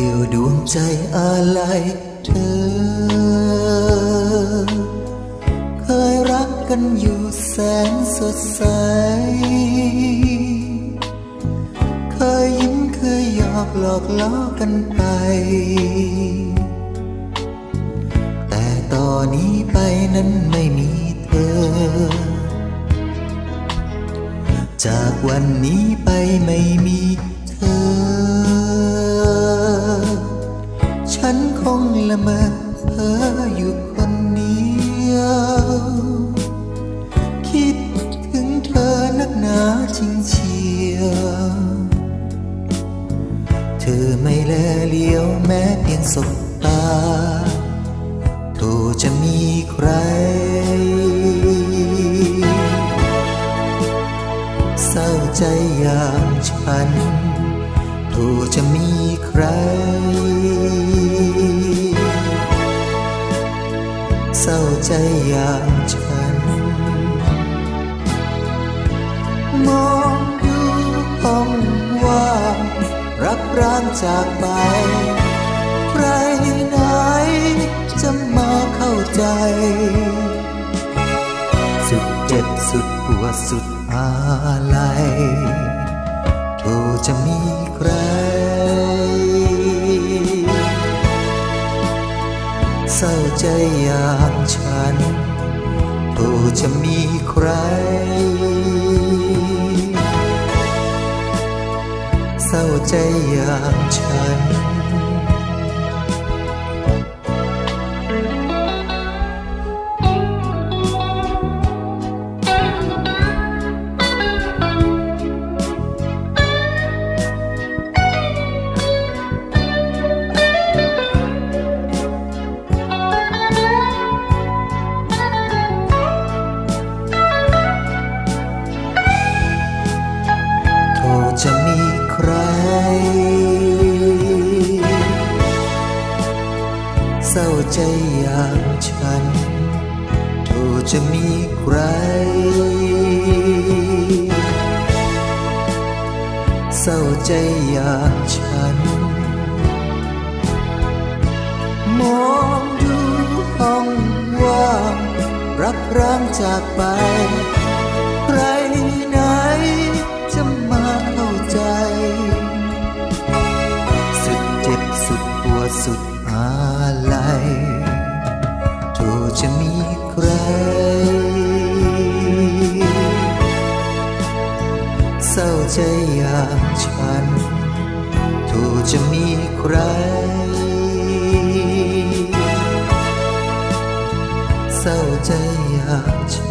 เดียวดวงใจอะไรเธอ เคยรักกันอยู่แสนสดใส เคยยิ้มเคยหยอกหลอกล้อกันไป แต่ตอนนี้ไปนั้นไม่มีเธอ จากวันนี้ไปไม่มี อไม่แลเลี้ยวแม้เพียงสบตาโทจะมีใคร เศร้าใจอย่างฉันโทจะมีใคร เศร้าใจอย่างฉันมอง รับร้างจากไป ใครไหนจะมาเข้าใจ สุดเจ็บสุดปวดสุดอาลัยโทจะมีใคร เศร้าใจอย่างฉันโทจะมีใคร เศร้าใจอย่างฉันโใจอย่างฉันโทจะมีใคร เศร้าใจอย่างฉัน มองดูห้องว่างรับร้างจากไป จะมีใคร เศร้าใจอย่างฉันถูจะมีใคร เศร้าใจอย่างฉัน